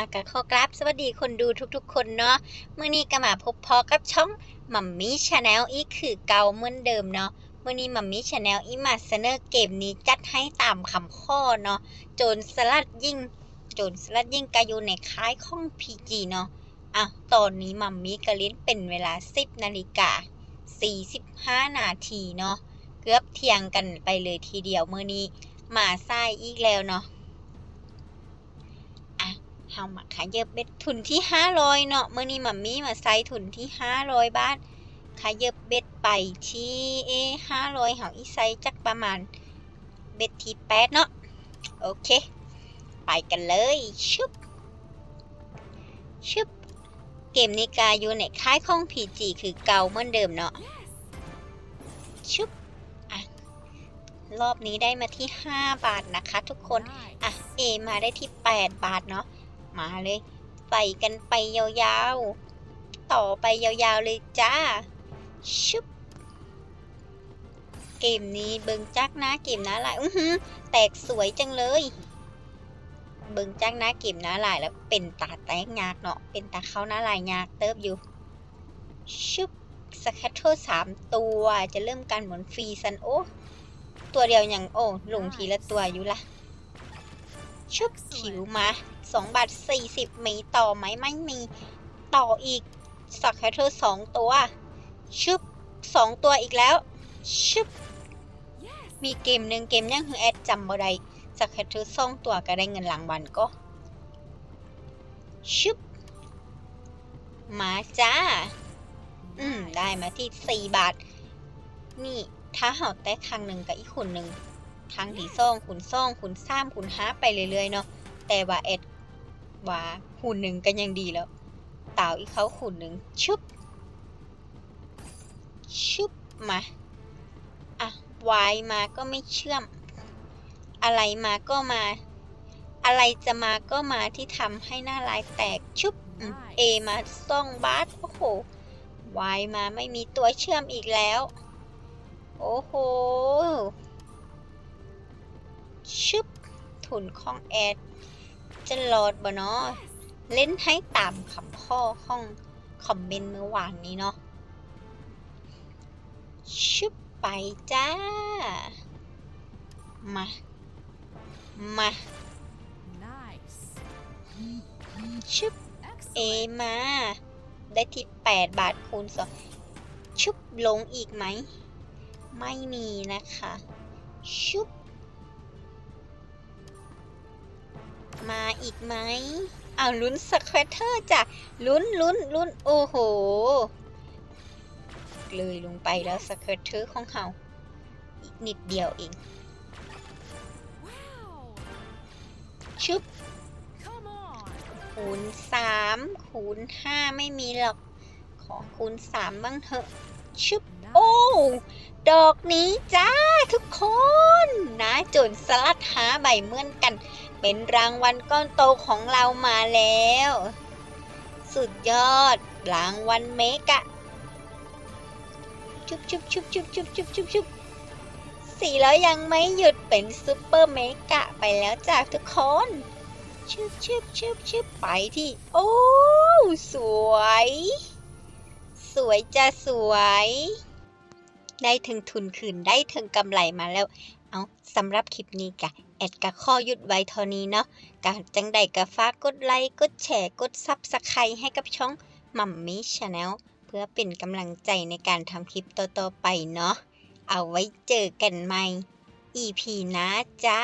อะก็ขอกราบสวัสดีคนดูทุกๆ คนเนาะเมื่อนี้ก็มาพบพอกับช่องมัมมี่ชาแนลอีกคือเก่าเหมือนเดิมเนาะเมื่อนี้มัมมี่ชาแนลอีมาเสนอเกมนี้จัดให้ตามคำข้อเนาะโจรสลัดยิ่งโจรสลัดยิ่งก็อยู่ในค่ายของพีจีเนาะอะตอนนี้มัมมี่ก็เล่นเป็นเวลา 10นาฬิกา45 นาทีเนาะเกือบเที่ยงกันไปเลยทีเดียวเมื่อนี้มาไส้อีกแล้วเนาะ เฮามาขายเยบเบ็ดทุนที่ห้าร้อยเนาะเมื่อนี้มัมมี่มาใส่ทุนที่ห้าร้อยบาทขายเยบเบ็ดไปที่เอห้าร้อยเฮาอีไซจักประมาณเบ็ดที่แปดเนาะโอเค ไปกันเลยชุบชุบเกมนี้กาอยู่ในค่ายของ PG คือเก่าเหมือนเดิมเนาะชุบอะรอบนี้ได้มาที่ 5 บาทนะคะทุกคน อะ A มาได้ที่ 8 บาทเนาะ มาเลยใส่กันไปยาวๆ ต่อไปยาวๆเลยจ้า ชุบ เกมนี้เบิงจักนะเกมนะหลายอือหือแตกสวยจังเลย เบิงจักนะเกมนะหลายแล้วเป็นตาแตกยากเนาะ เป็นตาเข้าหน้าลายยากเติบอยู่ ชุบสแคตเตอร์สามตัวจะเริ่มการหมุนฟรีซันโอตัวเดียวอย่างโอ้ลงทีละตัวอยู่ละชุบขิวมา 2บาท40 มีต่อไหมไม่มีต่ออีกสักแค่เธอสองตัวชุบสองตัวอีกแล้วชุบมีเกมหนึ่งเกมยังคือแอดจำบ่ได้สักแค่เธอสองตัวก็ได้เงินรางวัลก็ชุบมาจ้า อืม ได้มาที่ 4 บาท นี่ถ้าเห่าแต่ครั้งหนึ่งกับอีกขุนหนึ่งทางที่ซ่องขุนซ่องขุนซ้ำขุนห้าไปเรื่อยๆเนาะแต่ว่าเอ็ด ว่าขุนหนึ่งก็ยังดีแล้วเต่าอีกเขาขุนหนึ่งชุบชุบมาอะวายมาก็ไม่เชื่อม อะไรมาก็มา อะไรจะมาก็มาที่ทำให้หน้าลายแตกชุบอืมเอมาซ่องบาสโอ้โหวายมาไม่มีตัวเชื่อมอีกแล้ว โอ้โหชึบทุนของแอด จะโหลดบ่เนาะเล่นให้ตามคำข้อของคอมเมนต์เมื่อวานนี้เนาะชึบไปจ้า มา มา ชึบเอมา ได้ที่ 8 บาทคูณสองชุบลงอีกไหม ไม่มีนะคะ ชุบ มาอีกไหมเอาลุ้นสแควตเตอร์จ้ะลุ้นลุ้นลุ้นโอ้โหเลยลงไปแล้วสแควตเตอร์ของเขาอีกนิดเดียวเองชุบคูณสามคูณห้าไม่มีหรอก ขอคูณสามบ้างเถอะ ชุบโอ้ดอกนี้จ้าทุกคนนะจนสลัดหาใบเมื่อนกัน เป็นรางวัลก้อนโตของเรามาแล้ว สุดยอดรางวัลเมกะชุบชุบชุบชุบชุบชุบชุบชุบสี่แล้วยังไม่หยุดเป็นซุปเปอร์เมกะไปแล้วจ้าทุกคนชึบชึบชึบชึบไปที่ โอ้ สวย สวยจะสวย ได้ถึงทุนคืนได้ถึงกำไรมาแล้ว เอาสำหรับคลิปนี้กะแอดกะข้อยุดไว้เท่านี้เนาะกะจังใดกะฝากดไลค์กดแชร์กดซับสไครต์ให้กับช่องมัมมี่ชาแนลเพื่อเป็นกำลังใจในการทำคลิปต่อๆไปเนาะเอาไว้เจอกันใหม่ EP นะจ้า